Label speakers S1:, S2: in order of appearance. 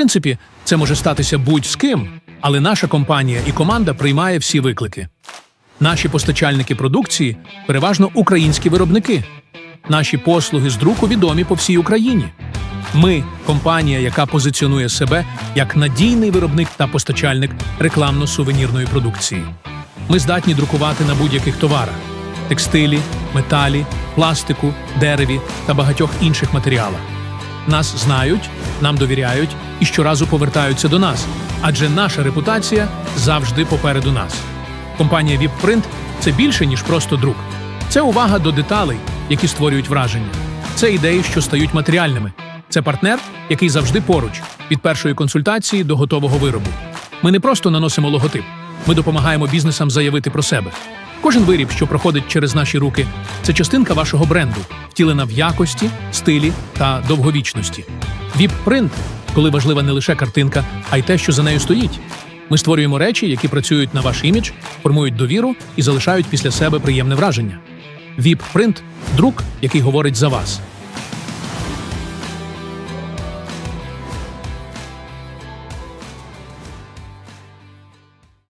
S1: принципі, це може статися будь з ким, але наша компанія і команда приймає всі виклики. Наші постачальники продукції переважно українські виробники. Наші послуги з друку відомі по всій Україні. Ми компанія, яка позиціонує себе як надійний виробник та постачальник рекламно-сувенірної продукції. Ми здатні друкувати на будь-яких товарах: текстилі, металі, пластику, дереві та багатьох інших матеріалах. Нас знають, нам довіряють і щоразу повертаються до нас, адже наша репутація завжди попереду нас. Компанія VIPPrint – це більше, ніж просто друк. Це увага до деталей, які створюють враження. Це ідеї, що стають матеріальними. Це партнер, який завжди поруч, від першої консультації до готового виробу. Ми не просто наносимо логотип, ми допомагаємо бізнесам заявити про себе. Кожен виріб, що проходить через наші руки, це частинка вашого бренду, втілена в якості, стилі та довговічності. Віп-принт, – коли важлива не лише картинка, а й те, що за нею стоїть. Ми створюємо речі, які працюють на ваш імідж, формують довіру і залишають після себе приємне враження. Віп-принт – друк, який говорить за вас.